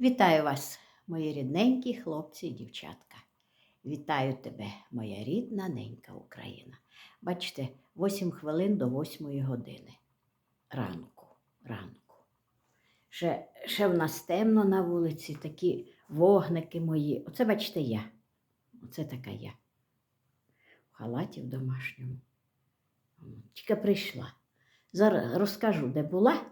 Вітаю вас, мої рідненькі хлопці і дівчатка. Вітаю тебе, моя рідна ненька Україна. Бачите, 8 хвилин до 8 години. Ранку, ранку. Ще, ще в нас темно на вулиці, такі вогники мої. Оце, бачите, я. Оце така я. В халаті в домашньому. Тільки прийшла. Зараз розкажу, де була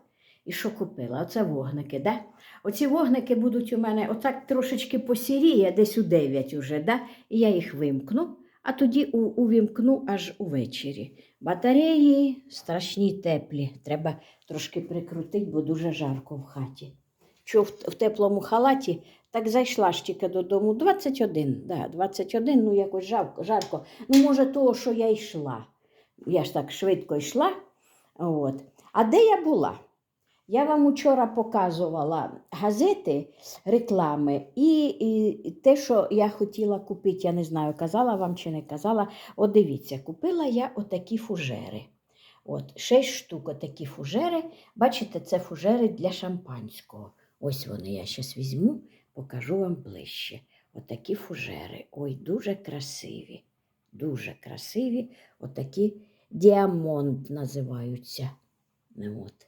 і що купила. Оце вогники, да? Оці вогники будуть у мене отак трошечки посіріє, десь у 9 уже, да? і я їх вимкну, а тоді увімкну аж увечері. Батареї страшні теплі. Треба трошки прикрутити, бо дуже жарко в хаті. Що в теплому халаті, так зайшла ж тільки додому. 21, да, 21, ну якось жарко, жарко. Ну, може, того, що я йшла. Я ж так швидко йшла. От. А де я була? Я вам учора показувала газети, реклами і, і те, що я хотіла купити, я не знаю, казала вам чи не казала. От дивіться, купила я отакі фужери. От, шість штук отакі фужери. Бачите, це фужери для шампанського. Ось вони, я зараз візьму, покажу вам ближче. Отакі фужери. Ой, дуже красиві. Дуже красиві. Отакі діамонт називаються. От.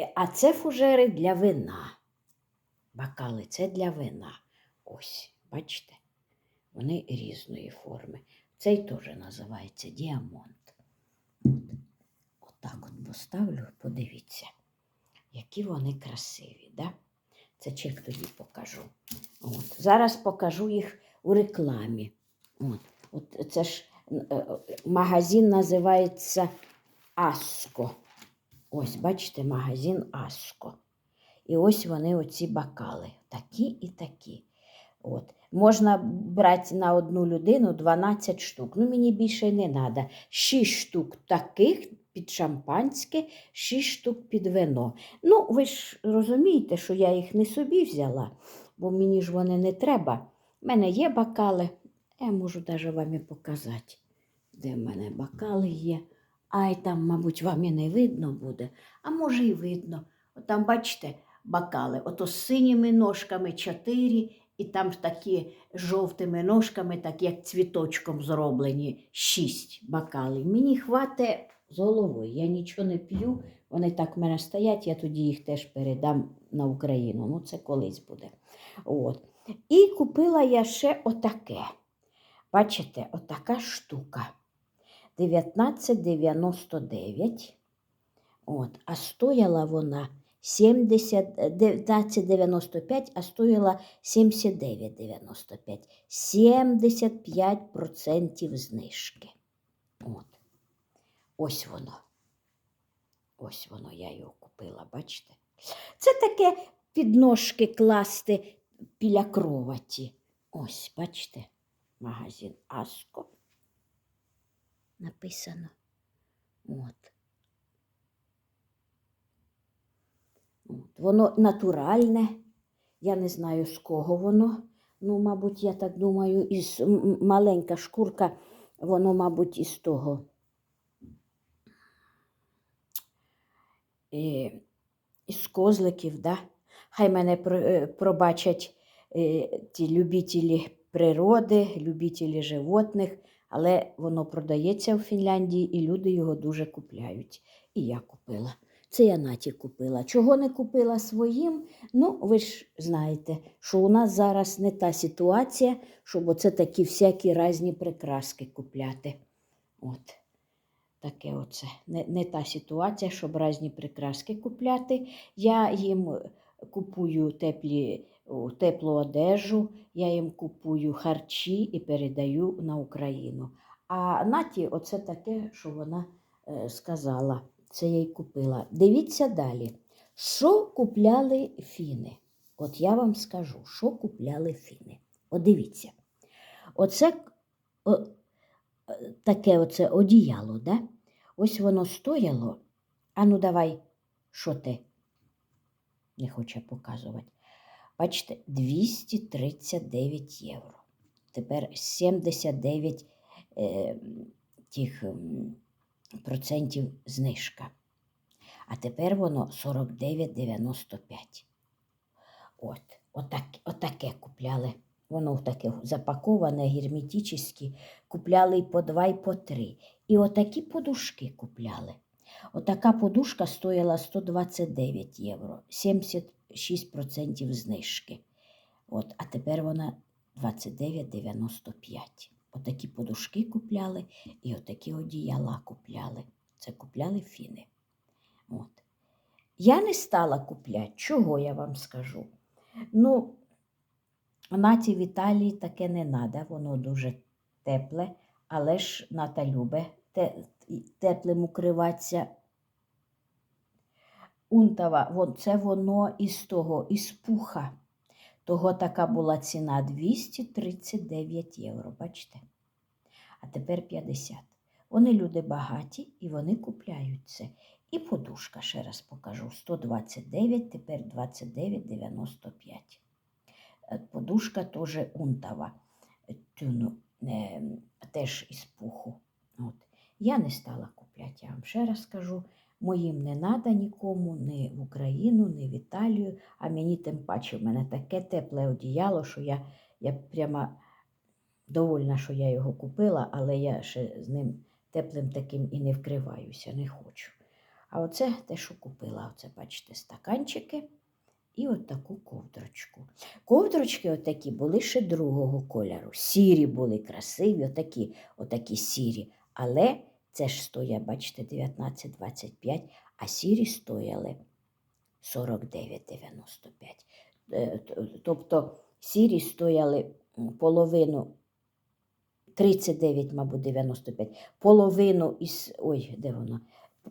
Е, А це фужери для вина. Бокали це для вина. Ось, бачите? Вони різної форми. Цей теж називається діамонт. Отак от поставлю, подивіться, які вони красиві. Да? Це чек тоді покажу. От. Зараз покажу їх у рекламі. От. От це ж е, магазин називається Аско. Ось, бачите, магазин Аско. І ось вони, оці бокали. Такі і такі. От. Можна брати на одну людину 12 штук. Ну, мені більше не треба. 6 штук таких під шампанське, 6 штук під вино. Ну, ви ж розумієте, що я їх не собі взяла, бо мені ж вони не треба. У мене є бокали. Я можу навіть вам і показати, де в мене бокали є. Ай, там, мабуть, вам і не видно буде, а може і видно. От там, бачите, бокали, ото з синіми ножками чотири, і там такі жовтими ножками, так як цвіточком зроблені, шість бокалів. Мені хватить з головою. Я нічого не п'ю, вони так в мене стоять, я тоді їх теж передам на Україну. Ну, це колись буде. От. І купила я ще отаке. Бачите, отака штука. 19,99. От, а стояла вона 70, 19,95, а стояла 79,95. 75% знижки. От. Ось воно. Ось воно, я його купила, бачите? Це таке підножки класти біля кроваті. Ось, бачите, магазин Аско написано. От. От. Воно натуральне. Я не знаю, з кого воно. Ну, мабуть, я так думаю, із маленька шкурка, воно, мабуть, із того. Е, із козликів, да? Хай мене е, пробачать е, ті любителі природи, любителі животних, але воно продається в Фінляндії і люди його дуже купляють. І я купила. Це я Наті купила. Чого не купила своїм? Ну, ви ж знаєте, що у нас зараз не та ситуація, щоб оце такі всякі різні прикраски купляти. От. Таке оце. Не, не та ситуація, щоб різні прикраски купляти. Я їм купую теплі, теплу одежу, я їм купую харчі і передаю на Україну. А Наті, оце таке, що вона е, сказала, це я й купила. Дивіться далі. Що купляли фіни? От я вам скажу, що купляли фіни. От дивіться. Оце о, таке оце одіяло, да? Ось воно стояло. А ну давай, що ти? Не хоче показувати. Бачите, 239 євро. Тепер 79 е, тих процентів знижка. А тепер воно 49,95. От. Отак, отаке купляли. Воно таке запаковане, герметичне, купляли і по два, і по три. І отакі подушки купляли. Отака подушка стоїла 129 євро, 76% знижки. От, а тепер вона 29,95. Отакі подушки купляли і отакі одіяла купляли. Це купляли фіни. От. Я не стала купляти. Чого я вам скажу? Ну, Наті в Італії таке не треба, воно дуже тепле, але ж ната любе теплим укриватися. Унтова, вон, це воно із того, із пуха. Того така була ціна 239 євро, бачите? А тепер 50. Вони люди багаті і вони купляють це. І подушка, ще раз покажу, 129, тепер 29,95. Е, Подушка теж унтова, е, тюну, е, теж із пуху. От. Я не стала купляти, я вам ще раз скажу. Моїм не треба нікому, ні в Україну, ні в Італію, а мені тим паче в мене таке тепле одіяло, що я, я прямо довольна, що я його купила, але я ще з ним теплим таким і не вкриваюся, не хочу. А оце те, що купила, оце, бачите, стаканчики і от таку ковдрочку. Ковдрочки отакі були ще другого кольору. Сірі були красиві, отакі, отакі сірі. Але це ж стоять, бачите, 19,25, а сірі стояли 49,95. Е, Тобто сірі стояли половину 39, мабуть, 95, половину із. Ой, де воно?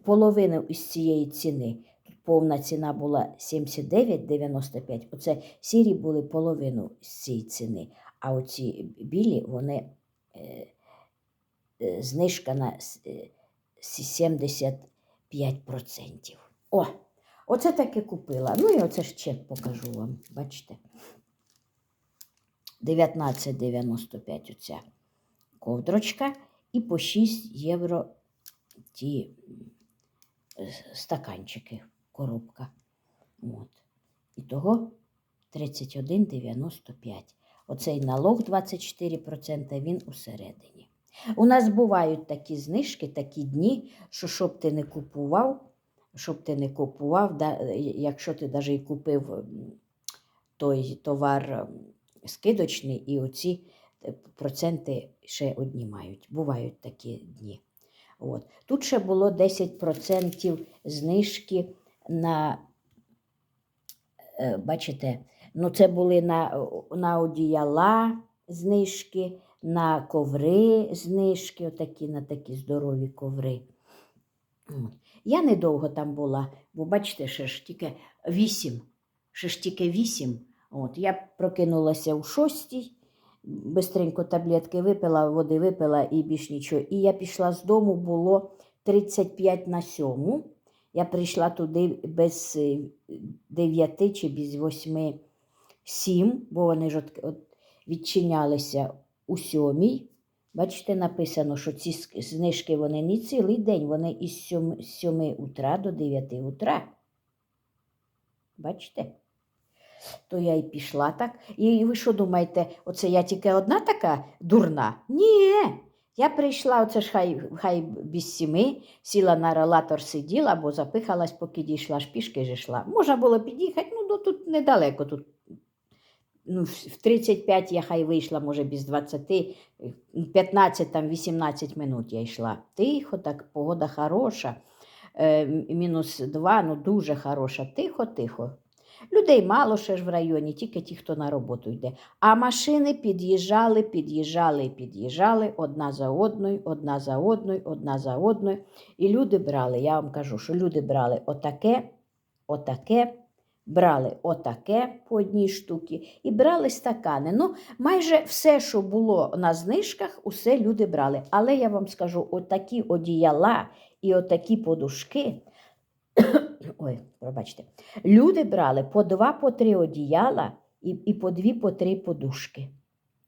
Половину із цієї ціни. Повна ціна була 79,95. Оце сірі були половину з цієї ціни. А оці білі, вони е, знижка на с- е, с- 75%. О, оце таке купила. Ну і оце ж чек покажу вам. Бачите? 19,95 оця ковдрочка і по 6 євро ті е, стаканчики, коробка. От. І того 31,95. Оцей налог 24%, він усередині. У нас бувають такі знижки, такі дні, що щоб ти не купував, щоб ти не купував, да, е, якщо ти навіть і купив той товар скидочний, і оці е, проценти ще однімають. Бувають такі дні. От. Тут ще було 10% знижки на, е, бачите, ну це були на, на одіяла знижки, на коври знижки, отакі, на такі здорові коври. Я недовго там була, бо бачите, ще ж тільки 8, ще ж тільки 8. От. Я прокинулася у шостій, бистренько таблетки випила, води випила і більш нічого. І я пішла з дому, було 35 на 7. Я прийшла туди без 9 чи без 8, 7, бо вони ж відчинялися у сьомій. Бачите, написано, що ці знижки вони не цілий день, вони із 7, 7 утра до 9 утра. Бачите? То я і пішла так. І ви що думаєте, оце я тільки одна така дурна? Ні. Я прийшла, оце ж хай, хай без сіми, сіла на релатор, сиділа, бо запихалась, поки дійшла, ж пішки ж йшла. Можна було під'їхати, ну тут недалеко. Тут, ну, в в 35 я хай вийшла, може, без 20, е, 15, там, 18 минут я йшла. Тихо, так, погода хороша. Е, мінус 2, ну дуже хороша. Тихо, тихо. Людей мало ще ж в районі, тільки ті, хто на роботу йде. А машини під'їжджали, під'їжджали під'їжджали одна за одною, одна за одною, одна за одною. І люди брали, я вам кажу, що люди брали отаке, отаке, брали отаке по одній штуці і брали стакани. Ну, майже все, що було на знижках, усе люди брали. Але я вам скажу, отакі одіяла і отакі подушки. Ой, пробачте. Люди брали по два, по три одіяла і, і по дві, по три подушки.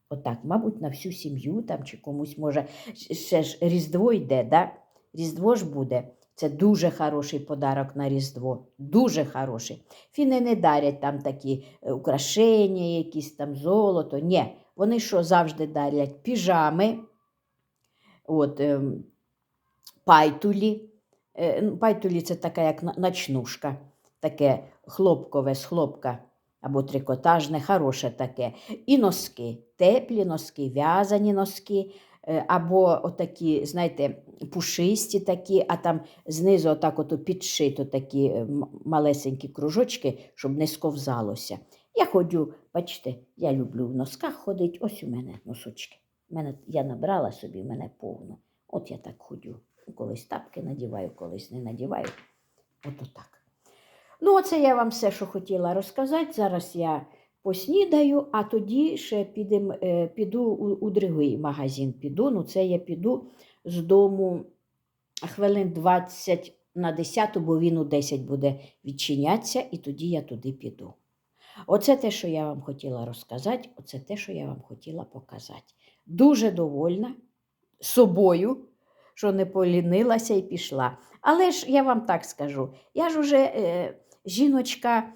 Отак, мабуть, на всю сім'ю там чи комусь може ще ж Різдво йде, да? Різдво ж буде. Це дуже хороший подарок на Різдво. Дуже хороший. Фіни не дарять там такі е, украшення, якісь там золото. Ні, вони що завжди дарять? Піжами, от, ем, пайтулі. Е, ну, Пайтулі це така як ночнушка, таке хлопкове з хлопка або трикотажне, хороше таке. І носки, теплі носки, в'язані носки, або отакі, знаєте, пушисті такі, а там знизу отак ото підшито такі е, малесенькі кружочки, щоб не сковзалося. Я ходжу, бачите, я люблю в носках ходити. Ось у мене носочки. Мене, я набрала собі, в мене повно. От я так ходжу. Колись тапки надіваю, колись не надіваю. От отак. Ну, оце я вам все, що хотіла розказати. Зараз я поснідаю, а тоді ще підем, е, піду у, у другий магазин. Піду. Ну, це я піду з дому хвилин 20 на 10, бо він у 10 буде відчинятися, і тоді я туди піду. Оце те, що я вам хотіла розказати, оце те, що я вам хотіла показати. Дуже довольна собою, що не полінилася і пішла. Але ж я вам так скажу, я ж уже е, жіночка,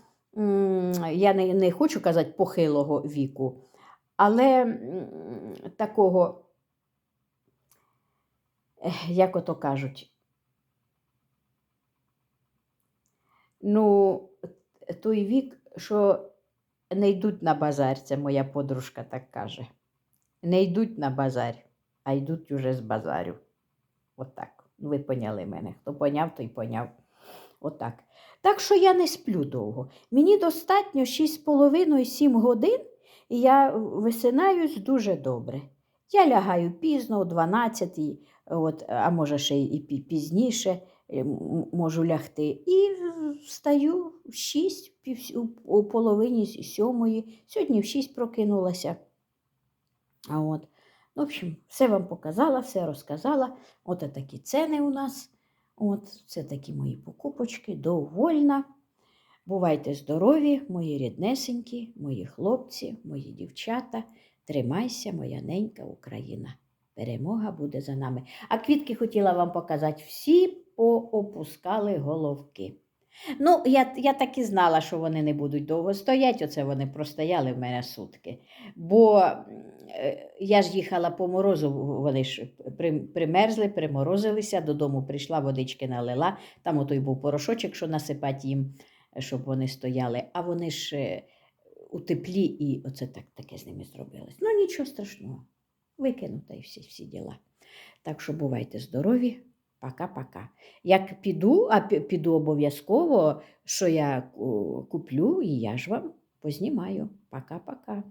я не, не хочу казати похилого віку, але такого, як ото кажуть, ну, той вік, що не йдуть на базар, це моя подружка так каже. Не йдуть на базар, а йдуть уже з базарю. Отак. Ну, ви поняли мене. Хто поняв, той поняв. Отак. Так що я не сплю довго. Мені достатньо 6,5-7 годин, і я висинаюсь дуже добре. Я лягаю пізно, о 12, от, а може ще і пізніше е, можу лягти. І встаю в 6, пів, у половині сьомої. Сьогодні в 6 прокинулася. От. Ну, в общем, все вам показала, все розказала. От такі ціни у нас. От, це такі мої покупочки. Довольна. Бувайте здорові, мої ріднесенькі, мої хлопці, мої дівчата. Тримайся, моя ненька Україна. Перемога буде за нами. А квітки хотіла вам показати. Всі поопускали головки. Ну, я, я так і знала, що вони не будуть довго стояти. Оце вони простояли в мене сутки. Бо е, я ж їхала по морозу, вони ж при- примерзли, приморозилися, додому прийшла, водички налила. Там отой був порошочок, що насипати їм, щоб вони стояли. А вони ж е, у теплі і оце так, таке з ними зробилось. Ну, нічого страшного. Викину та й всі, всі діла. Так що бувайте здорові. Пока-пока. Як піду, а піду обов'язково, що я куплю, і я ж вам познімаю. Пока-пока.